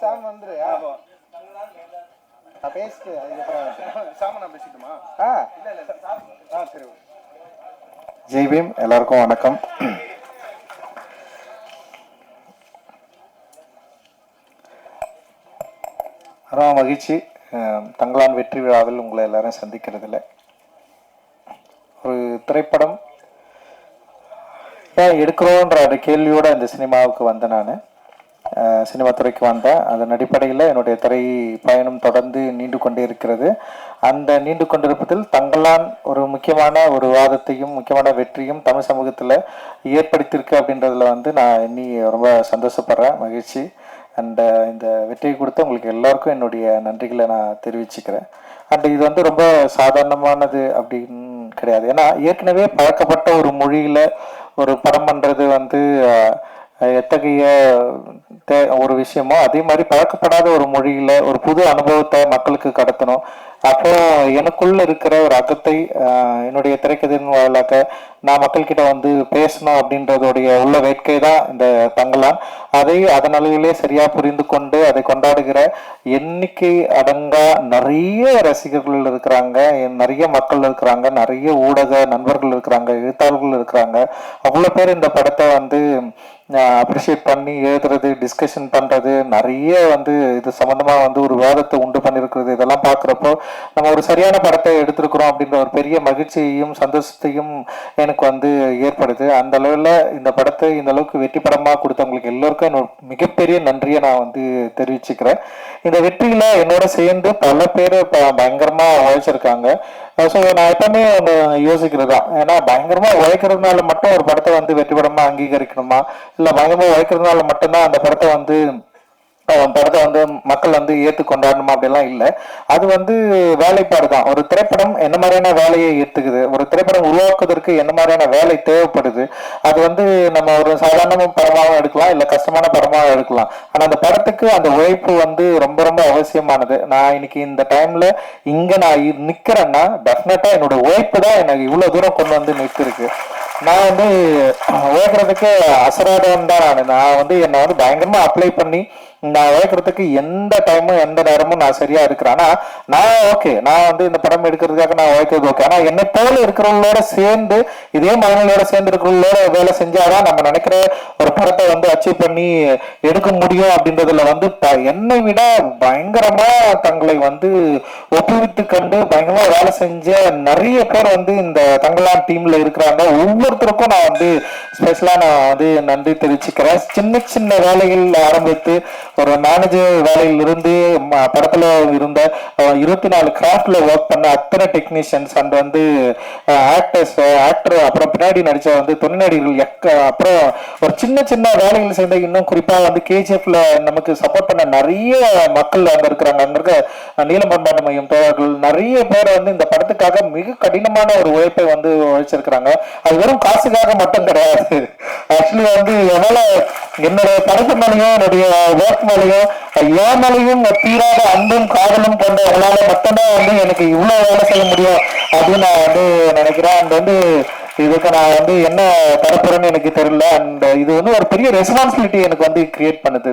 சாம் வந்துரு. பேசிட்டு அதுக்கப்புறம் சாம நான் பேசிட்டுமா? ஆ. இல்ல இல்ல ஆ சரி ஓகே. ஜெய் பீம் எல்லாருக்கும் வணக்கம். ரொம்ப மகிழ்ச்சி. தங்களான் வெற்றி விழாவில் உங்களை எல்லாரும் சந்திக்கிறதுல ஒரு திரைப்படம் ஏன் எடுக்கிறோன்ற அந்த கேள்வியோட இந்த சினிமாவுக்கு வந்தேன் நான். சினிமா துறைக்கு வந்தேன். அதன் அடிப்படையில் என்னுடைய திரை பயணம் தொடர்ந்து நீண்டு கொண்டே இருக்கிறது. அந்த நீண்டு கொண்டிருப்பதில் தங்களான் ஒரு முக்கியமான ஒரு வாதத்தையும் முக்கியமான வெற்றியும் தமிழ் சமூகத்தில் ஏற்படுத்தியிருக்கு அப்படின்றதுல வந்து நான் எண்ணி ரொம்ப சந்தோஷப்படுறேன். மகிழ்ச்சி. அண்ட் இந்த வெற்றியை கொடுத்து உங்களுக்கு எல்லாருக்கும் என்னுடைய நன்றிகளை நான் தெரிவிச்சுக்கிறேன். அண்ட் இது வந்து ரொம்ப சாதாரணமானது அப்படின்னு கிடையாது. ஏன்னா ஏற்கனவே பழக்கப்பட்ட ஒரு மொழியில் ஒரு படம் பண்ணுறது வந்து எத்தகைய தே ஒரு விஷயமோ அதே மாதிரி பழக்கப்படாத ஒரு மொழியில் ஒரு புது அனுபவத்தை மக்களுக்கு கடத்தணும். அப்போ எனக்குள்ள இருக்கிற ஒரு அகத்தை என்னுடைய திரைக்கதையின் வாயிலாக நான் மக்கள்கிட்ட வந்து பேசணும் அப்படின்றதுடைய உள்ள வேட்கை தான் இந்த தங்கலான். அதை அதன் அளவிலே சரியா புரிந்து கொண்டு அதை கொண்டாடுகிற எண்ணிக்கை அடங்கா நிறைய ரசிகர்கள் இருக்கிறாங்க. நிறைய மக்கள் இருக்கிறாங்க. நிறைய ஊடக நண்பர்கள் இருக்கிறாங்க. எழுத்தாளர்கள் இருக்கிறாங்க. அவ்வளோ பேர் இந்த படத்தை வந்து அப்ரிஷியேட் பண்ணி எழுதுறது டிஸ்கஷன் பண்றது நிறைய வந்து இது சம்பந்தமா வந்து ஒரு விவாதத்தை உண்டு பண்ணியிருக்கிறது. இதெல்லாம் பார்க்குறப்போ நம்ம ஒரு சரியான படத்தை எடுத்திருக்கிறோம் அப்படின்ற ஒரு பெரிய மகிழ்ச்சியையும் சந்தோஷத்தையும் எனக்கு வந்து ஏற்படுது. அந்த அளவில் இந்த படத்தை இந்த அளவுக்கு வெற்றி படமாக கொடுத்தவங்களுக்கு எல்லோருக்கும் என்னோட மிகப்பெரிய நன்றியை நான் வந்து தெரிவிச்சுக்கிறேன். இந்த வெற்றியில என்னோட சேர்ந்து பல பேர் பயங்கரமா உழைச்சிருக்காங்க. ஸோ நான் எப்பவுமே ஒன்று யோசிக்கிறது தான் ஏன்னா பயங்கரமா உழைக்கிறதுனால மட்டும் ஒரு படத்தை வந்து வெற்றி படமா அங்கீகரிக்கணுமா? இல்லை பயங்கரமா உழைக்கிறதுனால மட்டும்தான் அந்த படத்தை வந்து படத்தை வந்து மக்கள் வந்து ஏற்று கொண்டாடணுமா அப்படிலாம் இல்லை. அது வந்து வேலைப்பாடு தான். ஒரு திரைப்படம் என்ன மாதிரியான வேலையை ஏற்றுக்குது ஒரு திரைப்படம் உருவாக்குவதற்கு என்ன மாதிரியான வேலை தேவைப்படுது? அது வந்து நம்ம ஒரு சாதாரண படமாகவும் எடுக்கலாம் இல்லை கஷ்டமான படமாகவும் எடுக்கலாம். ஆனால் அந்த படத்துக்கு அந்த உழைப்பு வந்து ரொம்ப ரொம்ப அவசியமானது. நான் இன்னைக்கு இந்த டைம்ல இங்க நான் நிற்கிறேன்னா நிக்கிறேன்னா டெஃபினட்டா என்னோட உழைப்பு தான் எனக்கு இவ்வளவு தூரம் கொண்டு வந்து நிற்கிருக்கு நான் வந்து உழைக்கிறதுக்கு அசராதம் தான் நான். நான் வந்து என்னை வந்து பயங்கரமா அப்ளை பண்ணி நான் உழைக்கிறதுக்கு எந்த டைமும் எந்த நேரமும் நான் சரியா இருக்கிறேன். ஆனா நான் ஓகே நான் வந்து இந்த படம் எடுக்கிறதுக்காக நான் உழைக்கிறது ஓகே ஆனா என்னை போல இருக்கிறவங்களோட சேர்ந்து இதே மனநிலையோட சேர்ந்து இருக்கிறவங்களோட வேலை செஞ்சாதான் நம்ம நினைக்கிற ஒரு படத்தை வந்து அச்சீவ் பண்ணி எடுக்க முடியும் அப்படின்றதுல வந்து ப- என்னை விட பயங்கரமா தங்களை வந்து ஒப்புவித்து கண்டு பயங்கரமா வேலை செஞ்ச நிறைய பேர் வந்து இந்த தங்கலான் டீம்ல இருக்கிறாங்க. ஒவ்வொருத்தருக்கும் நான் வந்து ஸ்பெஷலா நான் வந்து நன்றி தெரிவிச்சுக்கிறேன். சின்ன சின்ன வேலைகள் ஆரம்பித்து ஒரு மேனேஜர் வேலையில் இருந்து ம- படத்துல இருந்த இருபத்தி நாலு கிராஃப்ட்ல ஒர்க் பண்ண அத்தனை டெக்னீஷியன்ஸ் அண்ட் வந்து ஆக்டர்ஸ் ஆக்டர் அப்புறம் பின்னாடி நடிச்ச வந்து துணை நடிகர்கள் எக்க அப்புறம் ஒரு சின்ன சின்ன வேலைகள் செய்த இன்னும் குறிப்பா வந்து கேஜிஎஃப்ல நமக்கு சப்போர்ட் பண்ண நிறைய மக்கள் அங்க இருக்கிறாங்க. அங்க இருக்க நீலம்பண்பாட்டு மையம் தோழர்கள் நிறைய பேர் வந்து இந்த படத்துக்காக மிக கடினமான ஒரு உழைப்பை வந்து உழைச்சிருக்கிறாங்க. அது வெறும் காசுக்காக மட்டும் கிடையாது. ஆக்சுவலி வந்து எவ்வளவு என்னுடைய படத்து மலையும் என்னுடைய ஒர்க் மேலையும் என் மேலேயும் தீராத அன்பும் காதலும் கொண்ட மட்டும்தான் வந்து எனக்கு இவ்வளவு வேலை செய்ய முடியும் அப்படின்னு நான் வந்து நினைக்கிறேன். அண்ட் வந்து இதுக்கு நான் வந்து என்ன தரப்புறேன்னு எனக்கு தெரியல. அண்ட் இது வந்து ஒரு பெரிய ரெஸ்பான்சிபிலிட்டி எனக்கு வந்து கிரியேட் பண்ணுது.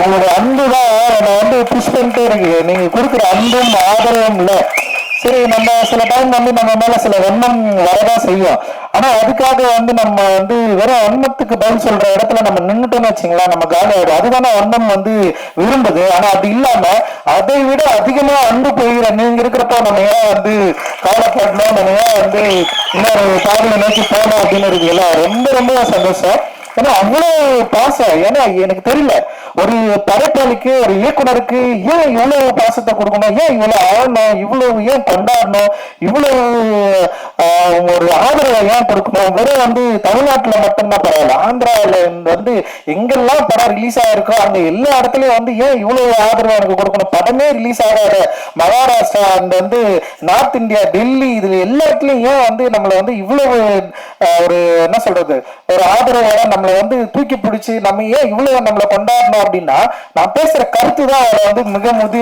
உங்களோட அன்பு தான் நம்ம வந்து புஷ் பண்ணிட்டே இருக்கு நீங்க கொடுக்குற அன்பும் ஆதரவும் இல்லை. சரி நம்ம சில டைம் வந்து நம்ம மேல சில எண்ணம் வரதான் செய்யும். ஆனா அதுக்காக வந்து நம்ம வந்து வெறும் எண்ணத்துக்கு பதில் சொல்ற இடத்துல நம்ம நின்றுட்டோம்னு வச்சுங்களா நம்ம காலி ஆயிடும். அதுதானே எண்ணம் வந்து விரும்புது. ஆனா அது இல்லாம அதை விட அதிகமா அன்பு போயிட நீங்க இருக்கிறப்ப நம்ம ஏன் வந்து கவலைப்படணும்? நம்ம ஏன் வந்து இன்னொரு பாதையை நோக்கி போகணும் அப்படின்னு இருக்குல்ல ரொம்ப ரொம்ப சந்தோஷம். ஏன்னா அவ்வளவு பாசம் ஏன்னா எனக்கு தெரியல. ஒரு படைப்பாளிக்கு ஒரு இயக்குனருக்கு ஏன் இவ்வளோ பாசத்தை கொடுக்கணும்? ஏன் இவ்வளோ ஆடணும் இவ்வளவு ஏன் கொண்டாடணும் இவ்வளவு ஒரு ஆதரவை ஏன் கொடுக்கணும்? வெறும் வந்து தமிழ்நாட்டில் மட்டும்தான் பரவாயில்ல. ஆந்திராவில் வந்து எங்கெல்லாம் படம் ரிலீஸ் ஆகிருக்கோ அந்த எல்லா இடத்துலையும் வந்து ஏன் இவ்வளவு ஆதரவு எனக்கு கொடுக்கணும்? படமே ரிலீஸ் ஆகாத மகாராஷ்டிரா அந்த வந்து நார்த் இந்தியா டெல்லி இதில் எல்லா இடத்துலையும் ஏன் வந்து நம்மளை வந்து இவ்வளவு ஒரு என்ன சொல்றது? ஒரு ஆதரவோட நம்மளை வந்து தூக்கி பிடிச்சி நம்ம ஏன் இவ்வளவு நம்மளை கொண்டாடணும் அப்படின்னா நான் பேசுற கருத்து தான் அவரை வந்து மிக முதி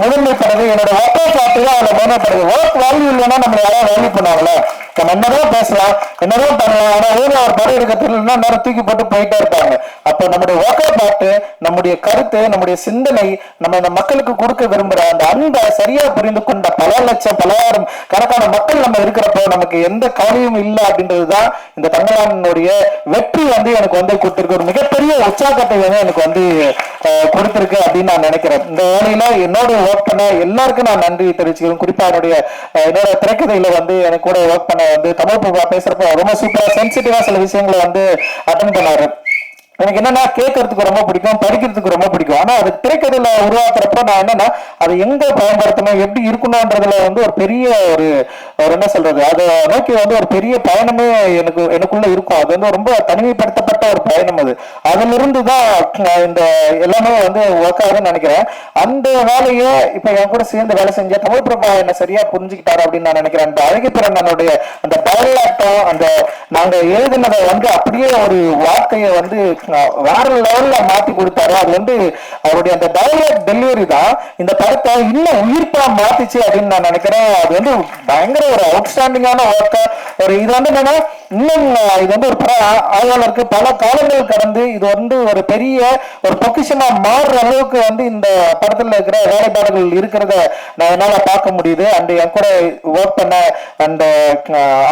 முதன்மைப்படுது. என்னோட ஒர்க் பார்த்து தான் அவளை முதன்மைப்படுது. ஒர்க் வேல்யூ இல்லைன்னா நம்மளை யாராவது வேல்யூ பண்ணாங்களே நம்ம என்னதான் பேசலாம் என்னதான் பண்ணலாம் ஆனா ஊர்ல ஒரு படம் எடுக்கிறதுனா நேரம் தூக்கி போட்டு போயிட்டே இருப்பாங்க. அப்போ நம்முடைய ஒர்க்கை பார்த்து நம்முடைய கருத்து நம்முடைய சிந்தனை நம்ம இந்த மக்களுக்கு கொடுக்க விரும்புற அந்த அன்பை சரியா புரிந்து கொண்ட பல லட்சம் பலாயிரம் கணக்கான மக்கள் நம்ம இருக்கிறப்போ நமக்கு எந்த கவலையும் இல்லை அப்படின்றதுதான் இந்த தமிழ்நாட்டினுடைய வெற்றி வந்து எனக்கு வந்து கொடுத்திருக்கு. ஒரு மிகப்பெரிய உற்சாகத்தை வந்து எனக்கு வந்து அஹ், கொடுத்திருக்கு அப்படின்னு நான் நினைக்கிறேன். இந்த வேலையில என்னோட ஒர்க் பண்ண எல்லாருக்கும் நான் நன்றி தெரிவிச்சுக்கிறேன். குறிப்பா என்னுடைய என்னோட திரைக்கதையில வந்து எனக்கு கூட ஒர்க் பண்ண வந்து தமிழ் பூபா பேசுறப்போ ரொம்ப சூப்பரா சென்சிட்டிவா சில விஷயங்களை வந்து அட்டன் பண்ணாரு. எனக்கு என்னன்னா கேட்கறதுக்கு ரொம்ப பிடிக்கும் படிக்கிறதுக்கு ரொம்ப பிடிக்கும். ஆனா அது திரைக்கதையில உருவாக்குறப்ப நான் என்னன்னா அதை எங்க பயன்படுத்தணும் எப்படி இருக்கணும்ன்றதுல வந்து ஒரு பெரிய ஒரு ஒரு என்ன சொல்றது அதை நோக்கி வந்து ஒரு பெரிய பயணமே எனக்கு எனக்குள்ள இருக்கும். அது வந்து ரொம்ப தனிமைப்படுத்தப்பட்ட ஒரு பயணம் அது. அதுல இருந்து தான் இந்த எல்லாமே வந்து ஒர்க் ஆகுதுன்னு நினைக்கிறேன். அந்த வேலையை இப்ப என் கூட சேர்ந்து வேலை செஞ்ச தமிழ் பிரபா என்ன சரியா புரிஞ்சுக்கிட்டாரு அப்படின்னு நான் நினைக்கிறேன். அந்த அழகு பிறந்தனுடைய அந்த டயலாட்டம் அந்த நாங்க எழுதினதை வந்து அப்படியே ஒரு வார்த்தையை வந்து வேற லெவல்ல மாத்தி கொடுத்தாரு. அது வந்து அவருடைய அந்த டயலாக் டெலிவரி தான். இந்த படத்தை இன்னும் உயிர்ப்பா மாத்திச்சு அப்படின்னு நான் நினைக்கிறேன். அது வந்து பயங்கர ஒரு அவுட்ஸ்டாண்டிங்கான ஒர்க்கா ஒரு இது வந்து என்னன்னா இன்னும் இது வந்து ஒரு ஆய்வாளருக்கு பல காலங்கள் கடந்து இது வந்து ஒரு பெரிய ஒரு பொக்கிஷமா மாறுற அளவுக்கு வந்து இந்த படத்துல இருக்கிற வேலைப்பாடுகள் இருக்கிறத நான் என்னால பார்க்க முடியுது. அண்ட் என் கூட ஒர்க் பண்ண அந்த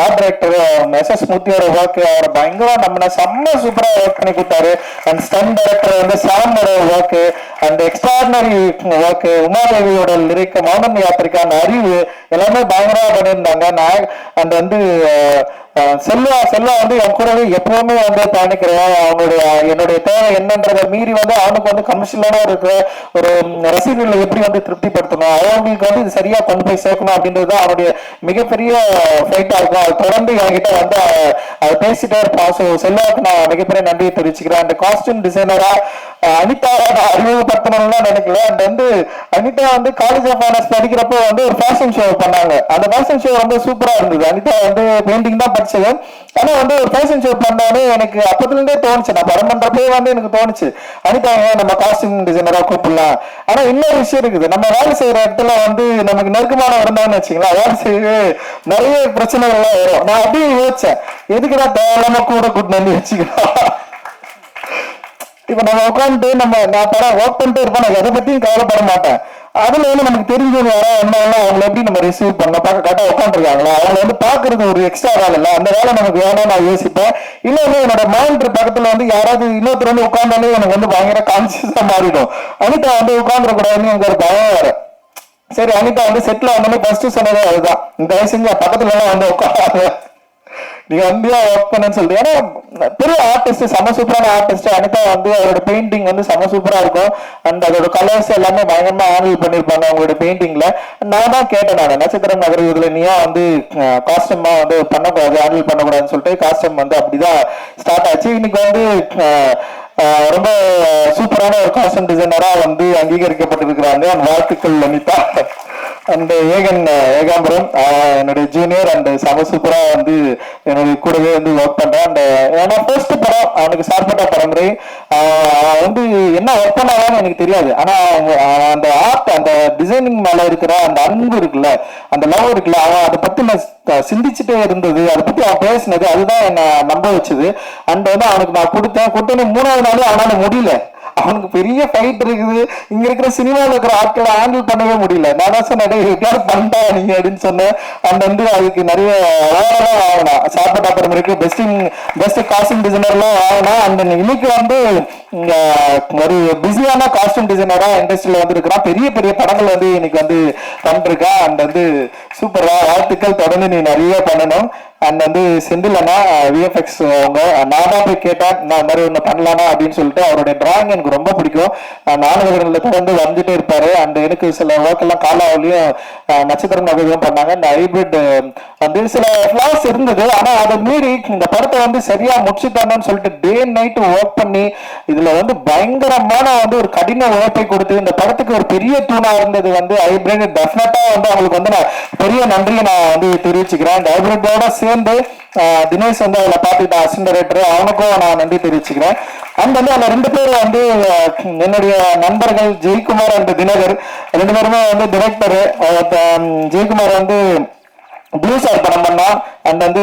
ஆர்ட் டைரக்டர் எஸ் எஸ் மூர்த்தியோட ஒர்க் அவர் பயங்கர நம்ம செம்ம சூப்பரா ஒர்க் பண்ணி கொடுத்தாரு. அண்ட் ஸ்டன் டைரக்டர் வந்து சாமோட ஒர்க் அண்ட் எக்ஸ்ட்ராடினரி ஒர்க் உமாதேவியோட லிரிக் மௌனம் யாத்திரிக்கான அறிவு எல்லாமே பயங்கரமா பண்ணியிருந்தாங்க. நான் அந்த வந்து செல்வா செல்வா வந்து என் கூடவே எப்பவுமே வந்து பயணிக்கிறேன் அவனுடைய என்னுடைய தேவை என்னன்றதை மீறி வந்து அவனுக்கு வந்து கமர்ஷியலான இருக்கிற ஒரு ரசிகர்களை எப்படி வந்து திருப்திப்படுத்தணும்? அவங்களுக்கு வந்து இது சரியா கொண்டு போய் சேர்க்கணும் அப்படின்றது தான் அவனுடைய மிகப்பெரிய ஃபைட்டா இருக்கும். அது தொடர்ந்து என்கிட்ட வந்து அது அதை பேசிட்டே இருப்பான். ஸோ செல்வாவுக்கு நான் மிகப்பெரிய நன்றியை தெரிவிச்சுக்கிறேன். அந்த காஸ்டியூம் டிசைனரா அனிதா நான் அறிமுகப்படுத்தணும்னு நினைக்கல. அண்ட் வந்து அனிதா வந்து காலேஜ் ஆஃப் ஆனர்ஸ் படிக்கிறப்போ வந்து ஒரு ஃபேஷன் ஷோ பண்ணாங்க. அந்த ஃபேஷன் ஷோ வந்து சூப்பரா இருந்தது. அனிதா வந்து பெயிண்டிங் தான் நடிச்சது ஆனா வந்து ஒரு ஃபேஷன் ஷோ பண்ணோடனே எனக்கு அப்பத்துல இருந்தே தோணுச்சு. நான் படம் பண்றப்பே வந்து எனக்கு தோணுச்சு. அனிதாங்க நம்ம காஸ்டியூம் டிசைனரா கூப்பிடலாம். ஆனா இன்னொரு விஷயம் இருக்குது. நம்ம வேலை செய்யற இடத்துல வந்து நமக்கு நெருக்கமான இருந்தாங்கன்னு வச்சுங்களேன் வேலை செய்ய நிறைய பிரச்சனைகள்லாம் வரும். நான் அப்படியே யோசிச்சேன். எதுக்குடா தேவையில்லாம கூட கூட்டிட்டு வச்சுக்கலாம்? இப்ப நம்ம உட்காந்துட்டு நம்ம நான் படம் ஒர்க் பண்ணிட்டு இருப்பேன். நான் எதை பத்தியும் கவலைப்பட மாட்டேன். அதுல வந்து நமக்கு தெரிஞ்சது யாரா இருந்தாங்கன்னா அவங்கள எப்படி நம்ம ரிசீவ் பண்ண பார்க்க கரெக்டாக உட்காந்துருக்காங்களா அவங்கள வந்து பாக்குறது ஒரு எக்ஸ்ட்ரா வேலை இல்லை. அந்த வேலை நமக்கு வேணும்னு நான் யோசிப்பேன். இன்னொன்று என்னோட மானிட்டர் பக்கத்துல வந்து யாராவது இன்னொருத்தர் வந்து உட்காந்தாலே எனக்கு வந்து பயங்கர கான்சியஸா மாறிடும். அனிதா வந்து உட்காந்துடக்கூடாதுன்னு எனக்கு ஒரு பயம் வேற. சரி அனிதா வந்து செட்டில் வந்தோடனே ஃபர்ஸ்ட் சொன்னதே அதுதான். தயவு செஞ்சு பக்கத்துல எல்லாம் வந்து உட்காந்து நீங்க வந்து ஒர்க் பண்ணுன்னு சொல்லிட்டு ஏன்னா பெரிய ஆர்டிஸ்ட் செம சூப்பரான ஆர்டிஸ்ட் அனிதா வந்து அவரோட பெயிண்டிங் வந்து செம சூப்பரா இருக்கும். அண்ட் அதோட கலர்ஸ் எல்லாமே பயங்கரமா ஹேண்டில் பண்ணிருப்பாங்க அவங்களோட பெயிண்டிங்ல நான் தான் கேட்டேன் நான் நட்சத்திரம் நகர் இதுல நீயா வந்து காஸ்டியூமா வந்து பண்ணக்கூடாது ஹேண்டில் பண்ணக்கூடாதுன்னு சொல்லிட்டு காஸ்டியூம் வந்து அப்படிதான் ஸ்டார்ட் ஆச்சு. இன்னைக்கு வந்து ரொம்ப சூப்பரான ஒரு காஸ்டியூம் டிசைனரா வந்து அங்கீகரிக்கப்பட்டிருக்கிறாங்க வாழ்த்துக்கள் அனிதா. அண்ட் ஏகன் ஏகாம்பரம். என்னுடைய ஜூனியர் அண்ட் சம சூப்பரா வந்து என்னுடைய கூடவே வந்து ஒர்க் பண்றேன். அண்ட் ஏன்னா ஃபர்ஸ்ட் படம் அவனுக்கு சார்பட்ட பரம்பரை வந்து என்ன ஒர்க் பண்ணாதான்னு எனக்கு தெரியாது. ஆனா அந்த ஆர்ட் அந்த டிசைனிங் மேல இருக்கிற அந்த அன்பு இருக்குல்ல அந்த லவ் இருக்குல்ல அவன் அதை பத்தி நான் சிந்திச்சுட்டே இருந்தது. அதை பத்தி அவன் பேசினது அதுதான் என்ன நம்ப வச்சது. அண்ட் வந்து அவனுக்கு நான் கொடுத்தேன். கொடுத்தோன்னே மூணாவது நாள் அவனால முடியல. அவனுக்கு பெரிய ஃபைட் இருக்குது. இங்க இருக்கிற சினிமாவில் இருக்கிற ஆட்களை ஹேண்டில் பண்ணவே முடியல. நான் தான் சொன்னேன் எப்படியாவது பண்ணிட்டா நீங்க அப்படின்னு சொன்னேன். அண்ட் வந்து அதுக்கு நிறைய அவார்டெல்லாம் வாங்கினா சாப்பிட்ட அப்புறம் இருக்கு பெஸ்டிங் பெஸ்ட் காஸ்டியூம் டிசைனர்லாம் வாங்கினா அண்ட் இன்னைக்கு வந்து ஒரு பிஸியான காஸ்டியூம் டிசைனரா இண்டஸ்ட்ரியில வந்து இருக்கிறான் பெரிய பெரிய படங்கள் வந்து இன்னைக்கு வந்து பண்ணிருக்கான் அண்ட் வந்து சூப்பரா வாழ்த்துக்கள் தொடர்ந்து நீ நிறைய பண்ணணும். அண்ட் வந்து செந்தில் அண்ணா விஎஃப்எக்ஸ் அவங்க நான் தான் போய் கேட்டேன் நான் இந்த மாதிரி ஒன்று பண்ணலாமா அப்படின்னு சொல்லிட்டு அவருடைய டிராயிங் எனக்கு ரொம்ப பிடிக்கும். நாடகங்களில் தொடர்ந்து வந்துட்டே இருப்பார். அண்ட் எனக்கு சில ஒர்க்கெல்லாம் காலாவிலையும் நட்சத்திரம் நகைகளும் பண்ணாங்க. இந்த ஹைபிரிட் வந்து சில ஃப்ளாஸ் இருந்தது. ஆனால் அதை மீறி இந்த படத்தை வந்து சரியாக முடிச்சுட்டானு சொல்லிட்டு டே நைட்டு ஒர்க் பண்ணி இதில் வந்து பயங்கரமான வந்து ஒரு கடின உழைப்பை கொடுத்து இந்த படத்துக்கு ஒரு பெரிய தூணாக இருந்தது வந்து ஹைபிரிட் டெஃபினட்டாக வந்து அவங்களுக்கு வந்து நான் பெரிய நன்றியை நான் வந்து தெரிவிச்சுக்கிறேன். இந்த ஹைபிரிட்டோட சேர்ந்து தினேஷ் வந்து அதில் பார்த்துக்கிட்ட அசிண்டரேட்டர் அவனுக்கும் நான் நன்றி தெரிவிச்சுக்கிறேன். அண்ட் வந்து அந்த ரெண்டு பேரும் வந்து என்னுடைய நண்பர்கள் ஜெயக்குமார் அண்ட் தினகர். ரெண்டு பேருமே வந்து டிரெக்டரு ஜெயக்குமார் வந்து ப்ளூ சார் படம் பண்ணா அண்ட் வந்து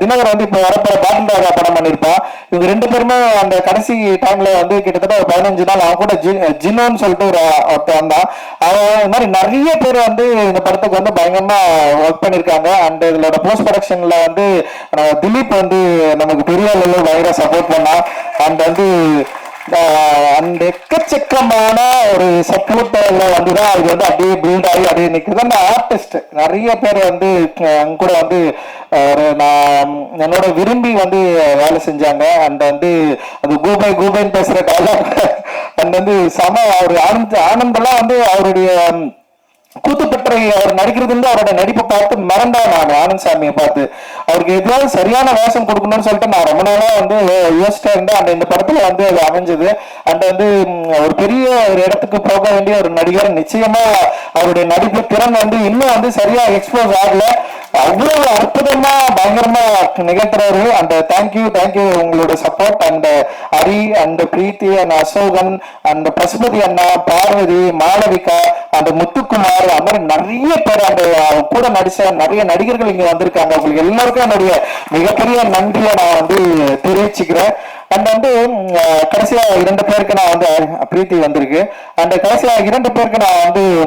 தினகர் வந்து இப்போ வரப்போற பாட்டில் ராஜா படம் பண்ணியிருப்பான் இவங்க ரெண்டு பேருமே அந்த கடைசி டைம்ல வந்து கிட்டத்தட்ட ஒரு பதினஞ்சு நாள் அவன் கூட ஜி ஜினோன்னு சொல்லிட்டு ஒரு ஒருத்தன் வந்தான். அவன் இந்த மாதிரி நிறைய பேர் வந்து இந்த படத்துக்கு வந்து பயங்கரமா ஒர்க் பண்ணியிருக்காங்க அண்ட் இதோட போஸ்ட் ப்ரொடக்ஷன்ல வந்து திலீப் வந்து நமக்கு பெரிய அளவில் பயங்கர சப்போர்ட் பண்ணான். அண்ட் வந்து அந்த எக்கச்சக்கமான ஒரு சப்போர்ட்ல வந்து தான் அது வந்து அப்படியே பில்ட் ஆகி அப்படியே நிற்குது அந்த ஆர்டிஸ்ட் நிறைய பேர் வந்து அங்க கூட வந்து ஒரு நான் என்னோட விரும்பி வந்து வேலை செஞ்சாங்க. அந்த வந்து அது கூபை கூபைன்னு பேசுற காலம் அண்ட் வந்து சம அவர் ஆனந்த் ஆனந்தெல்லாம் வந்து அவருடைய கூத்துப்பற்றை அவர் நடிக்கிறது அவரோட நடிப்பை பார்த்து மறந்தா நான் ஆனந்த் சாமியை பார்த்து. அவருக்கு எதாவது சரியான வேஷம் கொடுக்கணும்னு சொல்லிட்டு நான் ரொம்ப நாளா வந்து யோசிச்சா இருந்தேன். அந்த இந்த படத்துல வந்து அது அமைஞ்சது. அண்ட் வந்து ஒரு பெரிய ஒரு இடத்துக்கு போக வேண்டிய ஒரு நடிகர் நிச்சயமா அவருடைய நடிப்பு திறன் வந்து இன்னும் வந்து சரியா எக்ஸ்போஸ் ஆகல. அவ்வளவு அற்புதமா பயங்கரமா நிகழ்த்துறாரு அந்த தேங்க்யூ தேங்க்யூ உங்களோட support and Hari and Preethi and Ashokan அந்த பசுபதி அண்ணா பார்வதி மாளவிகா அந்த முத்துக்குமார் அந்த மாதிரி நிறைய பேர் அந்த கூட நடிச்ச நிறைய நடிகர்கள் இங்க வந்திருக்காங்க. உங்களுக்கு எல்லாருக்கும் என்னுடைய மிகப்பெரிய நன்றியை நான் வந்து தெரிவிச்சுக்கிறேன். அண்ட் வந்து கடைசியா இரண்டு பேருக்கு நான் வந்து பிரீத்தி வந்திருக்கு. அந்த கடைசியா இரண்டு பேருக்கு நான் வந்து